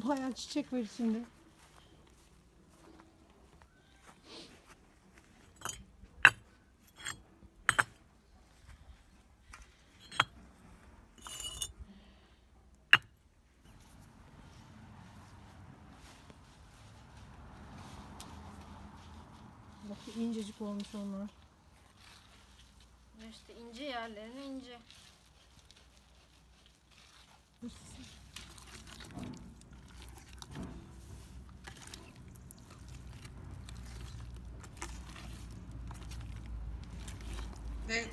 Bayağı çiçek var içinde. Bak incecik olmuş onlar. İşte ince yerlerine ince. ve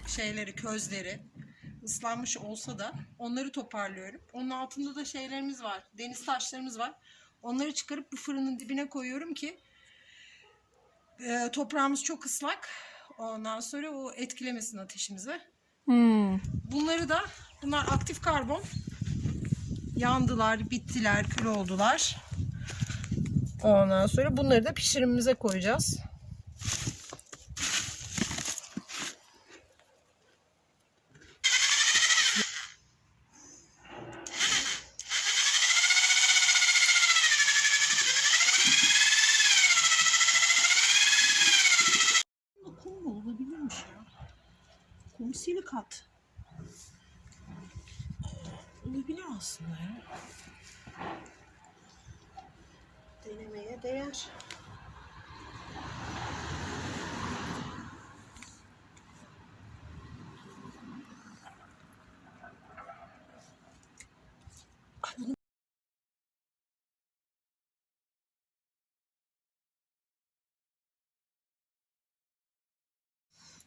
şeyleri, közleri ıslanmış olsa da onları toparlıyorum. Onun altında da şeylerimiz var. Deniz taşlarımız var. Onları çıkarıp bu fırının dibine koyuyorum ki e, toprağımız çok ıslak. Ondan sonra o etkilemesin ateşimizi. Hmm. Bunları da bunlar aktif karbon. Yandılar, bittiler, kül oldular. Ondan sonra bunları da pişirimimize koyacağız. Silikat. Olabilir aslında ya. Denemeye değer.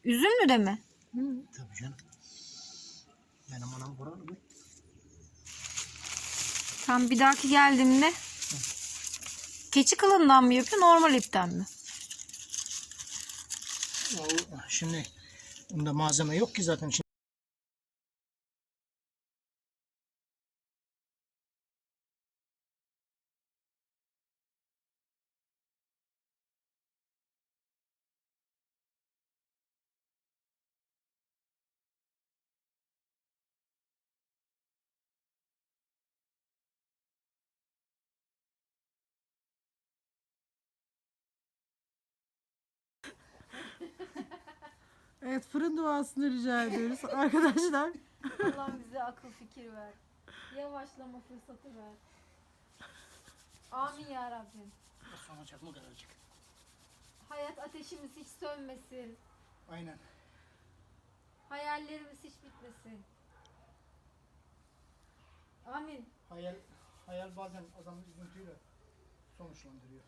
Üzümlü de mi? Tabii canım. Benim anam buralı mı? Tam bir dahaki geldiğimde keçi kılından mı yapıyor normal ipten mi? Şimdi bunda malzeme yok ki zaten. Şimdi Evet fırın duasını rica ediyoruz arkadaşlar. Allah bize akıl fikir ver. Yavaşlama fırsatı ver. Amin ya Rabbim. sonra çakma kararacak. Hayat ateşimiz hiç sönmesin. Aynen. Hayallerimiz hiç bitmesin. Amin. Hayal, hayal bazen adamı üzüntüyle sonuçlandırıyor.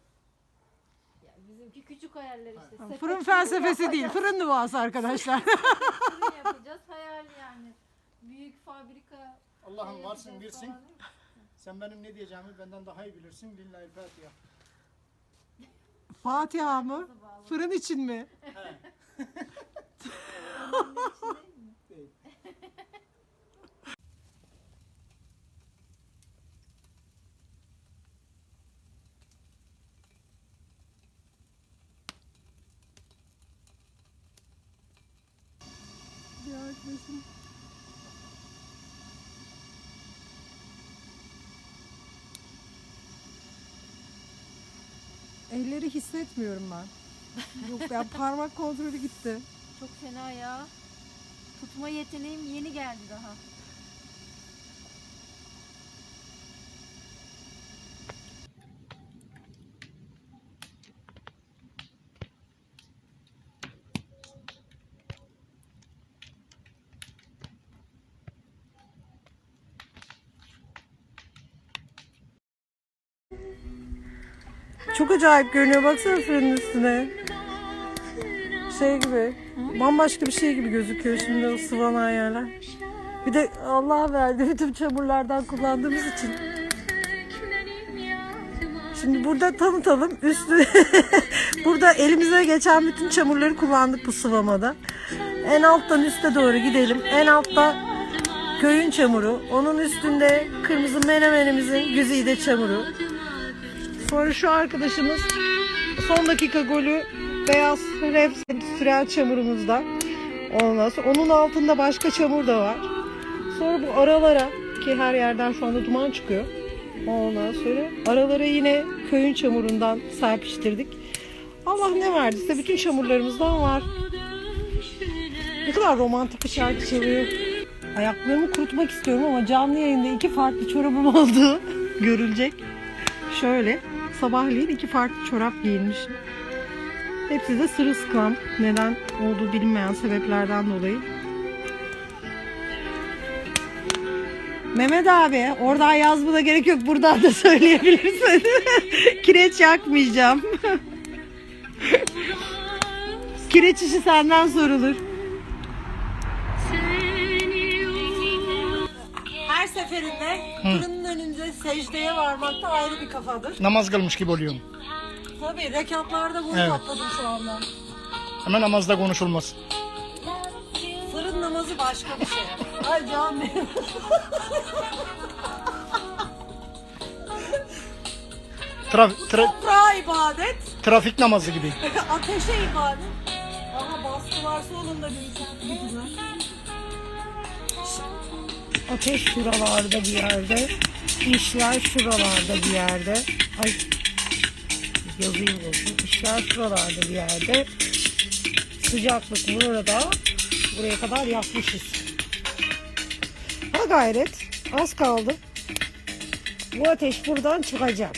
Ya bizimki küçük hayaller işte. Sepet Fırın felsefesi değil, yapacağız. fırın duası arkadaşlar. Fırın yapacağız. Hayal yani. Büyük fabrika. Allah'ım varsın yapacağız birsin. falan. Sen benim ne diyeceğimi benden daha iyi bilirsin. Lillahi Fatiha. Fatiha mı? Fırın için mi? Onun Arkadaşım. Elleri hissetmiyorum ben. Yok ya parmak kontrolü gitti. Çok fena ya. Tutma yeteneğim yeni geldi daha. Çok acayip görünüyor. Baksana fırının üstüne. Şey gibi. Bambaşka bir şey gibi gözüküyor şimdi o sıvanan yerler. Bir de Allah verdi bütün çamurlardan kullandığımız için. Şimdi burada tanıtalım. Üstü burada elimize geçen bütün çamurları kullandık bu sıvamada. En alttan üste doğru gidelim. En altta köyün çamuru. Onun üstünde kırmızı menemenimizin güzide çamuru. Sonra şu arkadaşımız son dakika golü beyaz reps süren çamurumuzda. Ondan sonra onun altında başka çamur da var. Sonra bu aralara ki her yerden şu anda duman çıkıyor. Ondan sonra aralara yine köyün çamurundan serpiştirdik. Allah ne verdiyse bütün çamurlarımızdan var. Ne kadar romantik bir şarkı çalıyor. Ayaklarımı kurutmak istiyorum ama canlı yayında iki farklı çorabım olduğu görülecek. Şöyle sabahleyin iki farklı çorap giyinmişim. Hepsi de sırılsıklam. Neden olduğu bilinmeyen sebeplerden dolayı. Mehmet abi oradan yazmana gerek yok. Buradan da söyleyebilirsin. Kireç yakmayacağım. Kireç işi senden sorulur. Her seferinde fırının önünde secdeye varmakta ayrı bir kafadır. Namaz kılmış gibi oluyorum. Tabii rekatlarda bunu Evet. katladım şu anda. Hemen namazda konuşulmaz. Fırın namazı başka bir şey. Ay canım benim. Trafik, tra- Toprağa ibadet, trafik namazı gibi. ateşe ibadet. Ama baskı varsa onun da bir bir güzel. Ateş şuralarda bir yerde. İşler şuralarda bir yerde. Ay yazayım yazayım. İşler şuralarda bir yerde. Sıcaklık burada. Buraya kadar yakmışız. Ha gayret. Az kaldı. Bu ateş buradan çıkacak.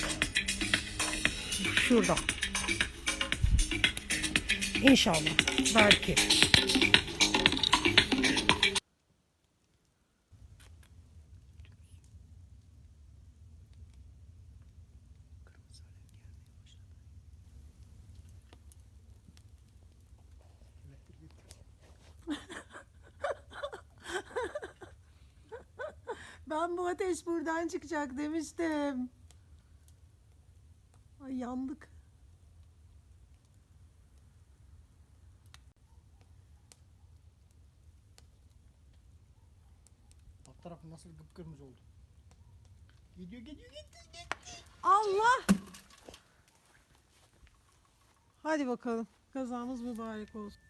Şuradan. İnşallah. Belki. Ben bu ateş buradan çıkacak demiştim. Ay yandık. Alt tarafı nasıl kıpkırmızı oldu. Gidiyor gidiyor gitti gitti. Allah! Hadi bakalım. Kazamız mübarek olsun.